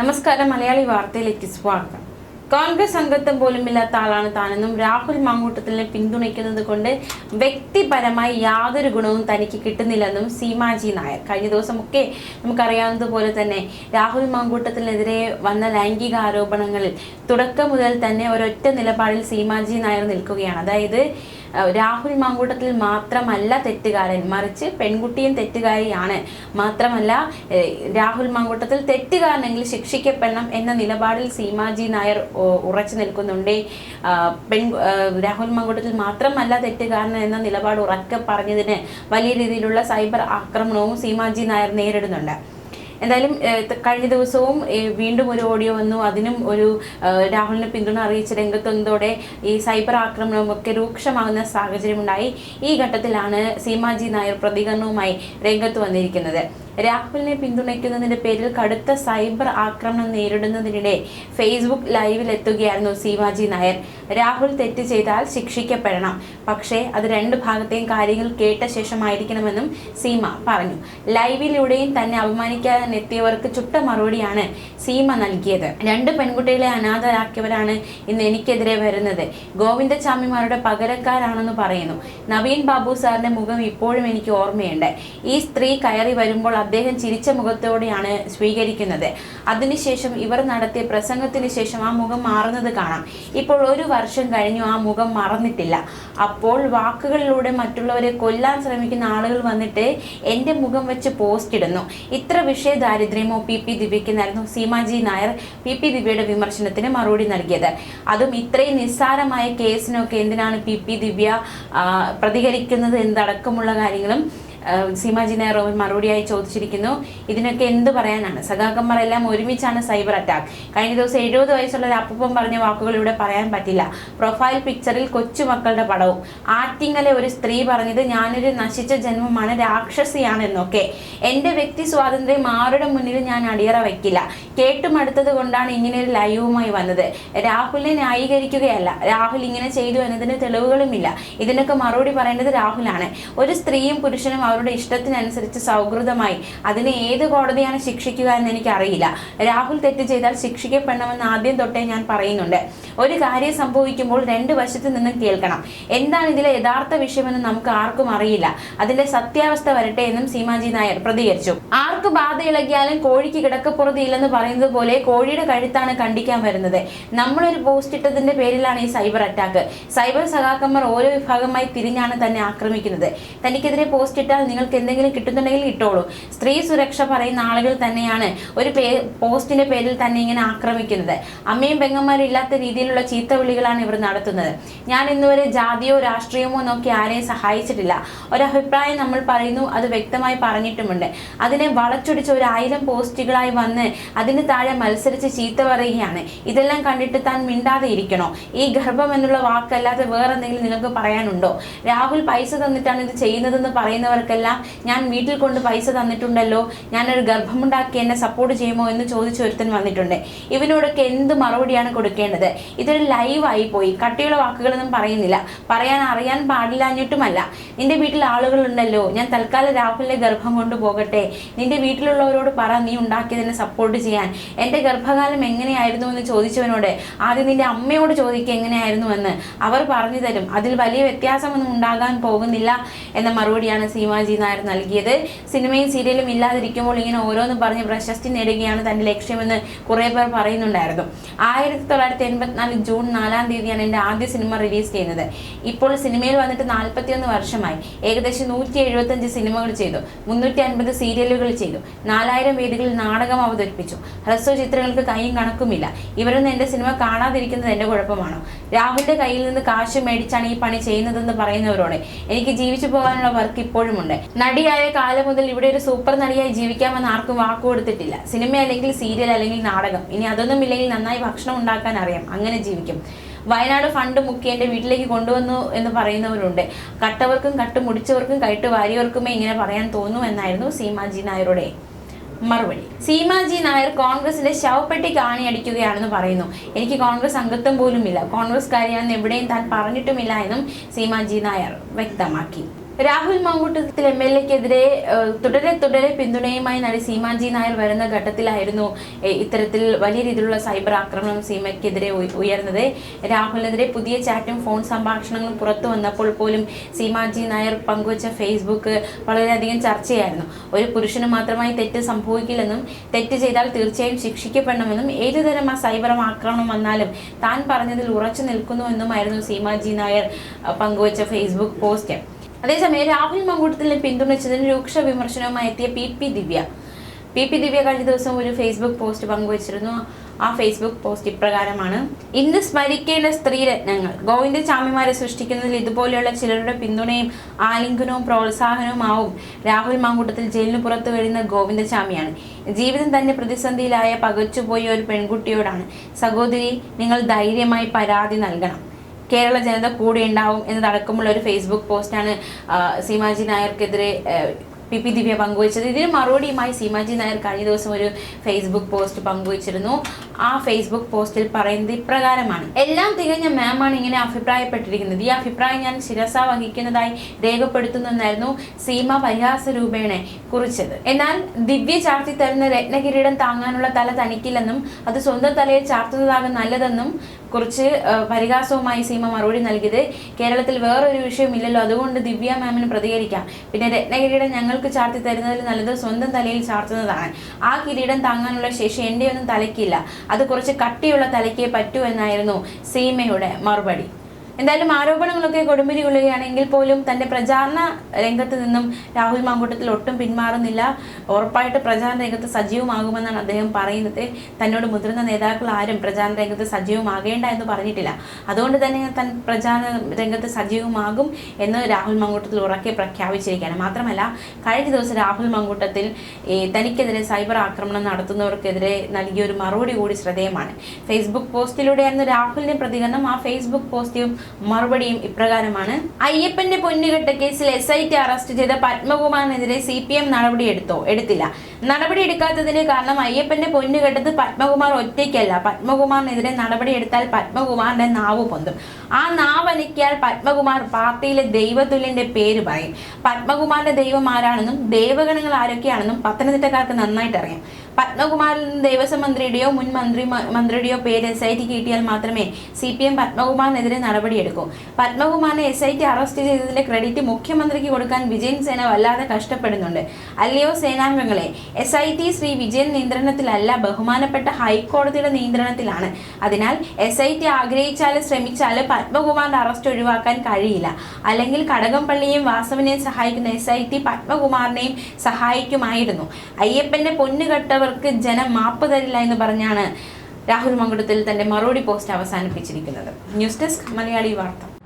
നമസ്കാരം മലയാളി വാർത്തയിലേക്ക് സ്വാഗതം. കോൺഗ്രസ് അംഗത്വം പോലും ഇല്ലാത്ത ആളാണ് താനെന്നും രാഹുൽ മാങ്കൂട്ടത്തിനെ പിന്തുണയ്ക്കുന്നത് കൊണ്ട് വ്യക്തിപരമായി യാതൊരു ഗുണവും തനിക്ക് കിട്ടുന്നില്ലെന്നും സീമാജി നായർ കഴിഞ്ഞ ദിവസമൊക്കെ നമുക്കറിയാവുന്നതുപോലെ തന്നെ രാഹുൽ മാങ്കൂട്ടത്തിനെതിരെ വന്ന ലൈംഗിക ആരോപണങ്ങളിൽ തുടക്കം മുതൽ തന്നെ ഒരൊറ്റ നിലപാടിൽ സീമാജി നായർ നിൽക്കുകയാണ്. അതായത് രാഹുൽ മാങ്കൂട്ടത്തിൽ മാത്രമല്ല തെറ്റുകാരൻ. മറിച്ച് പെൺകുട്ടിയും തെറ്റുകാരിയാണ്. മാത്രമല്ല രാഹുൽ മാങ്കൂട്ടത്തിൽ തെറ്റുകാരനെങ്കിൽ ശിക്ഷിക്കപ്പെടണം എന്ന നിലപാടിൽ സീമാജി നായർ ഉറച്ചു നിൽക്കുന്നുണ്ട്. പെൺ രാഹുൽ മാങ്കൂട്ടത്തിൽ മാത്രമല്ല തെറ്റുകാരൻ എന്ന നിലപാട് ഉറക്കെ പറഞ്ഞതിന് വലിയ രീതിയിലുള്ള സൈബർ ആക്രമണവും സീമാജി നായർ നേരിടുന്നുണ്ട്. എന്തായാലും കഴിഞ്ഞ ദിവസവും വീണ്ടും ഒരു ഓഡിയോ വന്നു. അതിനും ഒരു രാഹുലിനെ പിന്തുണ അറിയിച്ച രംഗത്തെന്നതോടെ ഈ സൈബർ ആക്രമണമൊക്കെ രൂക്ഷമാകുന്ന സാഹചര്യമുണ്ടായി. ഈ ഘട്ടത്തിലാണ് സീമാജി നായർ പ്രതികരണവുമായി രംഗത്ത് വന്നിരിക്കുന്നത്. രാഹുലിനെ പിന്തുണയ്ക്കുന്നതിന്റെ പേരിൽ കടുത്ത സൈബർ ആക്രമണം നേരിടുന്നതിനിടെ ഫേസ്ബുക്ക് ലൈവിൽ എത്തുകയായിരുന്നു സീമാജി നായർ. രാഹുൽ തെറ്റ് ചെയ്താൽ ശിക്ഷിക്കപ്പെടണം. പക്ഷേ അത് രണ്ട് ഭാഗത്തെയും കാര്യങ്ങൾ കേട്ട ശേഷമായിരിക്കണമെന്നും സീമ പറഞ്ഞു. ലൈവിലൂടെയും തന്നെ അപമാനിക്കാൻ എത്തിയവർക്ക് ചുട്ട മറുപടിയാണ് സീമ നൽകിയത്. രണ്ട് പെൺകുട്ടികളെ അനാഥരാക്കിയവരാണ് ഇന്ന് എനിക്കെതിരെ വരുന്നത്. ഗോവിന്ദചാമിമാരുടെ പകരക്കാരാണെന്ന് പറയുന്നു. നവീൻ ബാബു സാറിന്റെ മുഖം ഇപ്പോഴും എനിക്ക് ഓർമ്മയുണ്ട്. ഈ സ്ത്രീ കയറി വരുമ്പോൾ അദ്ദേഹം ചിരിച്ച മുഖത്തോടെയാണ് സ്വീകരിക്കുന്നത്. അതിനുശേഷം ഇവർ നടത്തിയ പ്രസംഗത്തിന് ശേഷം ആ മുഖം മാറുന്നത് കാണാം. ഇപ്പോൾ ഒരു വർഷം കഴിഞ്ഞു ആ മുഖം മറന്നിട്ടില്ല. അപ്പോൾ വാക്കുകളിലൂടെ മറ്റുള്ളവരെ കൊല്ലാൻ ശ്രമിക്കുന്ന ആളുകൾ വന്നിട്ട് എന്റെ മുഖം വെച്ച് പോസ്റ്റ് ഇടുന്നു. ഇത്ര വിഷയ ദാരിദ്ര്യമോ പി പി ദിവ്യക്കെന്നായിരുന്നു സീമാജി നായർ പി പി ദിവ്യയുടെ വിമർശനത്തിന് മറുപടി നൽകിയത്. അതും ഇത്രയും നിസ്സാരമായ കേസിനൊക്കെ എന്തിനാണ് പി പി ദിവ്യ പ്രതികരിക്കുന്നത് എന്തടക്കമുള്ള കാര്യങ്ങളും ആ, സീമാജി നായർ മറുപടിയായി ചോദിച്ചിരിക്കുന്നു. ഇതിനൊക്കെ എന്ത് പറയാനാണ്? സഖാക്കന്മാരെല്ലാം ഒരുമിച്ചാണ് സൈബർ അറ്റാക്ക്. കഴിഞ്ഞ ദിവസം എഴുപത് വയസ്സുള്ള അപ്പൂപ്പൻ പറഞ്ഞ വാക്കുകൾ ഇവിടെ പറയാൻ പറ്റില്ല. പ്രൊഫൈൽ പിക്ചറിൽ കൊച്ചുമക്കളുടെ പടവും. ആറ്റിങ്ങലെ ഒരു സ്ത്രീ പറഞ്ഞത് ഞാനൊരു നശിച്ച ജന്മമാണ് രാക്ഷസിയാണ് എന്നൊക്കെ എന്റെ വ്യക്തി സ്വാതന്ത്ര്യം ആരുടെ മുന്നിൽ ഞാൻ അടിയറ വയ്ക്കില്ല. കേട്ടുമടുത്തത് കൊണ്ടാണ് ഇങ്ങനെ ഒരു ലൈവുമായി വന്നത്. രാഹുലിനെ ന്യായീകരിക്കുകയല്ല. രാഹുൽ ഇങ്ങനെ ചെയ്തു എന്നതിന് തെളിവുകളുമില്ല. ഇതിനൊക്കെ മറുപടി പറയേണ്ടത് രാഹുലാണ്. ഒരു സ്ത്രീയും പുരുഷനും അവരുടെ ഇഷ്ടത്തിനനുസരിച്ച് സൗഹൃദമായി അതിനെ ഏത് കോടതിയാണ് ശിക്ഷിക്കുക എന്ന് എനിക്ക് അറിയില്ല രാഹുൽ തെറ്റ് ചെയ്താൽ ശിക്ഷിക്കപ്പെടണമെന്ന് ആദ്യം തൊട്ടേ ഞാൻ പറയുന്നുണ്ട്. ഒരു കാര്യം സംഭവിക്കുമ്പോൾ രണ്ട് വശത്ത് നിന്നും കേൾക്കണം. എന്താണ് ഇതിലെ യഥാർത്ഥ വിഷയമെന്ന് നമുക്ക് ആർക്കും അറിയില്ല. അതിന്റെ സത്യാവസ്ഥ വരട്ടെ എന്നും സീമാജി നായർ പ്രതികരിച്ചു. ആർക്ക് ബാധ ഇളകിയാലും കോഴിക്ക് കിടക്കപ്പുറതിയില്ലെന്ന് പറയുന്നത് പോലെ കോഴിയുടെ കഴുത്താണ് കണ്ടിക്കാൻ വരുന്നത്. നമ്മളൊരു പോസ്റ്റ് ഇട്ടതിന്റെ പേരിലാണ് ഈ സൈബർ അറ്റാക്ക്. സൈബർ സഖാക്കന്മാർ ഓരോ വിഭാഗമായി തിരിഞ്ഞാണ് തന്നെ ആക്രമിക്കുന്നത്. തനിക്കെതിരെ പോസ്റ്റ് ഇട്ടാൽ നിങ്ങൾക്ക് എന്തെങ്കിലും കിട്ടുന്നുണ്ടെങ്കിൽ ഇട്ടോളൂ. സ്ത്രീ സുരക്ഷ പറയുന്ന ആളുകൾ തന്നെയാണ് ഒരു പേ പോസ്റ്റിന്റെ പേരിൽ തന്നെ ഇങ്ങനെ ആക്രമിക്കുന്നത്. അമ്മയും പെങ്ങന്മാരും ഇല്ലാത്ത രീതിയിലുള്ള ചീത്ത വിളികളാണ് ഇവർ നടത്തുന്നത്. ഞാൻ ഇന്നുവരെ ജാതിയോ രാഷ്ട്രീയമോ നോക്കി ആരെയും സഹായിച്ചിട്ടില്ല. ഒരഭിപ്രായം നമ്മൾ പറയുന്നു അത് വ്യക്തമായി പറഞ്ഞിട്ടുമുണ്ട്. അതിനെ വളച്ചൊടിച്ച് ഒരു ആയിരം പോസ്റ്റുകളായി വന്ന് അതിന് താഴെ മത്സരിച്ച് ചീത്ത പറയുകയാണ്. ഇതെല്ലാം കണ്ടിട്ട് താൻ മിണ്ടാതെ ഇരിക്കണോ? ഈ ഗർഭം എന്നുള്ള വാക്കല്ലാതെ വേറെ എന്തെങ്കിലും നിങ്ങൾക്ക് പറയാനുണ്ടോ? രാഹുൽ പൈസ തന്നിട്ടാണ് ഇത് ചെയ്യുന്നതെന്ന് പറയുന്നവർക്കെല്ലാം ഞാൻ വീട്ടിൽ കൊണ്ട് പൈസ തന്നിട്ടുണ്ടല്ലോ. ഞാനൊരു ഗർഭമുണ്ടാക്കി എന്നെ സപ്പോർട്ട് ചെയ്യുമോ എന്ന് ചോദിച്ചു ഒരുത്തൻ വന്നിട്ടുണ്ട്. ഇവനോടൊക്കെ എന്ത് മറുപടിയാണ് കൊടുക്കേണ്ടത്? ഇതൊരു ലൈവായി പോയി. കട്ടിയുള്ള വാക്കുകളൊന്നും പറയുന്നില്ല. പറയാൻ അറിയാൻ പാടില്ലാഞ്ഞിട്ടുമല്ല നിന്റെ വീട്ടിൽ ആളുകളുണ്ടല്ലോ. ഞാൻ തൽക്കാലം രാഹുലിന്റെ ഗർഭം കൊണ്ടുപോകട്ടെ നിന്റെ വീട്ടിലുള്ളവരോട് പറ നീ ഉണ്ടാക്കിയതിനെ സപ്പോർട്ട് ചെയ്യാൻ. എന്റെ ഗർഭകാലം എങ്ങനെയായിരുന്നു എന്ന് ചോദിച്ചവനോട് ആദ്യം നിന്റെ അമ്മയോട് ചോദിക്കുക എങ്ങനെയായിരുന്നു എന്ന്. അവർ പറഞ്ഞു തരും. അതിൽ വലിയ വ്യത്യാസമൊന്നും ഉണ്ടാകാൻ പോകുന്നില്ല എന്ന മറുപടിയാണ് സീമാജി നായർ നൽകിയത്. സിനിമയും സീരിയലും ഇല്ലാതിരിക്കുമ്പോൾ ഇങ്ങനെ ഓരോന്നും പറഞ്ഞ് പ്രശസ്തി നേടുകയാണ് തന്റെ ലക്ഷ്യമെന്ന് കുറേ പേർ പറയുന്നുണ്ടായിരുന്നു. ആയിരത്തി തൊള്ളായിരത്തി എൺപത്തിനാല് ജൂൺ നാലാം തീയതിയാണ് എന്റെ ആദ്യ സിനിമ റിലീസ് ചെയ്യുന്നത്. ഇപ്പോൾ സിനിമയിൽ വന്നിട്ട് നാൽപ്പത്തിയൊന്ന് വർഷമായി. ഏകദേശം നൂറ്റി എഴുപത്തഞ്ച് സിനിമകൾ ചെയ്തു. മുന്നൂറ്റി അൻപത് സീരിയലുകൾ ചെയ്തു. നാലായിരം വേദികളിൽ നാടകം അവതരിപ്പിച്ചു. ഹ്രസ്വ ചിത്രങ്ങൾക്ക് കൈയും കണക്കുമില്ല. ഇവരൊന്നും എന്റെ സിനിമ കാണാതിരിക്കുന്നത് എന്റെ കുഴപ്പമാണോ? രാഹുലിന്റെ കയ്യിൽ നിന്ന് കാശ് മേടിച്ചാണ് ഈ പണി ചെയ്യുന്നതെന്ന് പറയുന്നവരോട് എനിക്ക് ജീവിച്ചു പോകാനുള്ള വർക്ക് ഇപ്പോഴുമുണ്ട്. നടിയായ കാലം മുതൽ ഇവിടെ ഒരു സൂപ്പർ നടിയായി ജീവിക്കാമെന്ന് ആർക്കും വാക്കു കൊടുത്തിട്ടില്ല. സിനിമ അല്ലെങ്കിൽ സീരിയൽ അല്ലെങ്കിൽ നാടകം. ഇനി അതൊന്നും ഇല്ലെങ്കിൽ നന്നായി ഭക്ഷണം ഉണ്ടാക്കാൻ അറിയാം. അങ്ങനെ ജീവിക്കും. വയനാട് ഫണ്ട് മുക്കി എന്റെ വീട്ടിലേക്ക് കൊണ്ടുവന്നു എന്ന് പറയുന്നവരുണ്ട്. കട്ടവർക്കും കട്ട് മുടിച്ചവർക്കും കൈട്ട് വാരിയവർക്കുമേ ഇങ്ങനെ പറയാൻ തോന്നും എന്നായിരുന്നു സീമാജി നായരുടെ മറുപടി. സീമാജി നായർ കോൺഗ്രസിന്റെ ശവപ്പെട്ടി കാണി അടിക്കുകയാണെന്ന് പറയുന്നു. എനിക്ക് കോൺഗ്രസ് അംഗത്വം പോലുമില്ല. കോൺഗ്രസ് കാര്യമാണെന്ന് എവിടെയും താൻ പറഞ്ഞിട്ടുമില്ല എന്നും സീമാജി നായർ വ്യക്തമാക്കി. രാഹുൽ മാങ്കൂട്ടത്തിൽ എം എൽ എക്കെതിരെ തുടരെ തുടരെ പിന്തുണയുമായി നടി സീമാജി നായർ വരുന്ന ഘട്ടത്തിലായിരുന്നു ഇത്തരത്തിൽ വലിയ രീതിയിലുള്ള സൈബർ ആക്രമണം സീമയ്ക്കെതിരെ ഉയ- ഉയർന്നത്. രാഹുലിനെതിരെ പുതിയ ചാറ്റും ഫോൺ സംഭാഷണങ്ങളും പുറത്തു വന്നപ്പോൾ പോലും സീമാജി നായർ പങ്കുവച്ച ഫേസ്ബുക്ക് വളരെയധികം ചർച്ചയായിരുന്നു. ഒരു പുരുഷന് മാത്രമായി തെറ്റ് സംഭവിക്കില്ലെന്നും തെറ്റ് ചെയ്താൽ തീർച്ചയായും ശിക്ഷിക്കപ്പെടണമെന്നും ഏതുതരം ആ സൈബർ ആക്രമണം വന്നാലും താൻ പറഞ്ഞതിൽ ഉറച്ചു നിൽക്കുന്നുവെന്നുമായിരുന്നു സീമാജി നായർ പങ്കുവച്ച ഫേസ്ബുക്ക് പോസ്റ്റ്. അതേസമയം രാഹുൽ മങ്കൂട്ടത്തിനെ പിന്തുണച്ചതിന് രൂക്ഷ വിമർശനവുമായി എത്തിയ P P Divya. P P Divya കഴിഞ്ഞ ദിവസം ഒരു ഫേസ്ബുക്ക് പോസ്റ്റ് പങ്കുവച്ചിരുന്നു. ആ ഫേസ്ബുക്ക് പോസ്റ്റ് ഇപ്രകാരമാണ്. ഇന്ന് സ്മരിക്കേണ്ട സ്ത്രീരത്നങ്ങൾ ഗോവിന്ദ ചാമിമാരെ സൃഷ്ടിക്കുന്നതിൽ ഇതുപോലെയുള്ള ചിലരുടെ പിന്തുണയും ആലിംഗനവും പ്രോത്സാഹനവുമാവും രാഹുൽ മാങ്കൂട്ടത്തിൽ ജയിലിന് പുറത്തു കഴിയുന്ന ഗോവിന്ദചാമിയാണ് ജീവിതം തന്നെ പ്രതിസന്ധിയിലായ പകച്ചുപോയ ഒരു പെൺകുട്ടിയോടാണ്. സഹോദരി നിങ്ങൾ ധൈര്യമായി പരാതി നൽകണം. കേരള ജനത കൂടെ ഉണ്ടാവും എന്നതടക്കമുള്ള ഒരു ഫേസ്ബുക്ക് പോസ്റ്റാണ് സീമാജി നായർക്കെതിരെ പി പി ദിവ്യ പങ്കുവച്ചത്. ഇതിന് മറുപടിയുമായി സീമാജി നായർ കഴിഞ്ഞ ദിവസം ഒരു ഫേസ്ബുക്ക് പോസ്റ്റ് പങ്കുവച്ചിരുന്നു. ആ ഫേസ്ബുക്ക് പോസ്റ്റിൽ പറയുന്നത് ഇപ്രകാരമാണ്. എല്ലാം തികഞ്ഞ മാമാണ് ഇങ്ങനെ അഭിപ്രായപ്പെട്ടിരിക്കുന്നത്. ഈ അഭിപ്രായം ഞാൻ ശിരസ വഹിക്കുന്നതായി രേഖപ്പെടുത്തുന്നെന്നായിരുന്നു സീമ പരിഹാസ രൂപേണെ കുറിച്ചത്. എന്നാൽ ദിവ്യ ചാർത്തി തരുന്ന രത്നകിരീടം താങ്ങാനുള്ള തല തനിക്കില്ലെന്നും അത് സ്വന്തം തലയെ ചാർത്തുന്നതാകും നല്ലതെന്നും കുറിച്ച് പരിഹാസവുമായി സീമ മറുപടി നൽകിയത് കേരളത്തിൽ വേറൊരു വിഷയമില്ലല്ലോ അതുകൊണ്ട് ദിവ്യ മാമിന് പ്രതികരിക്കാം. പിന്നെ രത്നഗിരിയുടെ ഞങ്ങൾക്ക് ചാർത്തി തരുന്നതിൽ നല്ലത് സ്വന്തം തലയിൽ ചാർത്തുന്നതാണ്. ആ കിരീടം താങ്ങാനുള്ള ശേഷി എന്റെ ഒന്നും തലയ്ക്കില്ല. അത് കുറച്ച് കട്ടിയുള്ള തലയ്ക്കേ പറ്റൂ എന്നായിരുന്നു സീമയുടെ മറുപടി. എന്തായാലും ആരോപണങ്ങളൊക്കെ കൊടുമ്പിരി കൊള്ളുകയാണെങ്കിൽ പോലും തന്റെ പ്രചാരണ രംഗത്ത് നിന്നും രാഹുൽ മാങ്കൂട്ടത്തിൽ ഒട്ടും പിന്മാറുന്നില്ല. ഉറപ്പായിട്ട് പ്രചാരണ രംഗത്ത് സജീവമാകുമെന്നാണ് അദ്ദേഹം പറയുന്നത്. തന്നോട് മുതിർന്ന നേതാക്കൾ ആരും പ്രചാരണ രംഗത്ത് സജീവമാകേണ്ട എന്ന് പറഞ്ഞിട്ടില്ല. അതുകൊണ്ട് തന്നെ തൻ പ്രചാരണ രംഗത്ത് സജീവമാകും എന്ന് രാഹുൽ മാങ്കൂട്ടത്തിൽ ഉറക്കെ പ്രഖ്യാപിച്ചിരിക്കുകയാണ്. മാത്രമല്ല കഴിഞ്ഞ ദിവസം രാഹുൽ മാങ്കൂട്ടത്തിൽ തനിക്കെതിരെ സൈബർ ആക്രമണം നടത്തുന്നവർക്കെതിരെ നൽകിയ ഒരു മറുപടി കൂടി ശ്രദ്ധേയമാണ്. ഫേസ്ബുക്ക് പോസ്റ്റിലൂടെയായിരുന്നു രാഹുലിന്റെ പ്രതികരണം. ആ ഫേസ്ബുക്ക് പോസ്റ്റും മറുപടിയും ഇപ്രകാരമാണ്. അയ്യപ്പന്റെ പൊന്നുകെട്ട കേസിൽ എസ് ഐ ടി അറസ്റ്റ് ചെയ്ത പത്മകുമാറിനെതിരെ സി പി എം നടപടിയെടുത്തോ? എടുത്തില്ല. നടപടി എടുക്കാത്തതിന് കാരണം അയ്യപ്പന്റെ പൊന്നുകെട്ടത് പത്മകുമാർ ഒറ്റയ്ക്കല്ല. പത്മകുമാറിനെതിരെ നടപടിയെടുത്താൽ പത്മകുമാറിന്റെ നാവ് പൊന്തും. ആ നാവ് അനക്കിയാൽ പത്മകുമാർ പാർട്ടിയിലെ ദൈവതുല്യന്റെ പേര് പറയും. പത്മകുമാറിന്റെ ദൈവം ആരാണെന്നും ദേവഗണങ്ങൾ ആരൊക്കെയാണെന്നും പത്തനംതിട്ടക്കാർക്ക് നന്നായിട്ട് അറിയാം പത്മകുമാറിൽ നിന്ന് ദേവസ്വം മന്ത്രിയുടെയോ മുൻ മന്ത്രി മന്ത്രിയുടെയോ പേര് എസ് ഐ ടി കിട്ടിയാൽ മാത്രമേ സി പി എം പത്മകുമാറിനെതിരെ നടപടിയെടുക്കൂ. പത്മകുമാറിനെ എസ് ഐ ടി അറസ്റ്റ് ചെയ്തതിന്റെ ക്രെഡിറ്റ് മുഖ്യമന്ത്രിക്ക് കൊടുക്കാൻ വിജയൻ സേന വല്ലാതെ കഷ്ടപ്പെടുന്നുണ്ട്. അല്ലയോ സേനാംഗങ്ങളെ S I T Shri Vijayan നിയന്ത്രണത്തിലല്ല ബഹുമാനപ്പെട്ട ഹൈക്കോടതിയുടെ നിയന്ത്രണത്തിലാണ്. അതിനാൽ എസ് ഐ ടി ആഗ്രഹിച്ചാലും ശ്രമിച്ചാലും പത്മകുമാറിന്റെ അറസ്റ്റ് ഒഴിവാക്കാൻ കഴിയില്ല. അല്ലെങ്കിൽ കടകംപള്ളിയെയും വാസവനെയും സഹായിക്കുന്ന എസ് ഐ ടി പത്മകുമാറിനെയും സഹായിക്കുമായിരുന്നു. അയ്യപ്പന്റെ പൊന്നുകെട്ടവർക്ക് ജനം മാപ്പ് തരില്ല എന്ന് പറഞ്ഞാണ് രാഹുൽ മങ്കുടത്തിൽ തന്റെ മറുപടി post അവസാനിപ്പിച്ചിരിക്കുന്നത്. News desk Malayali Vartha.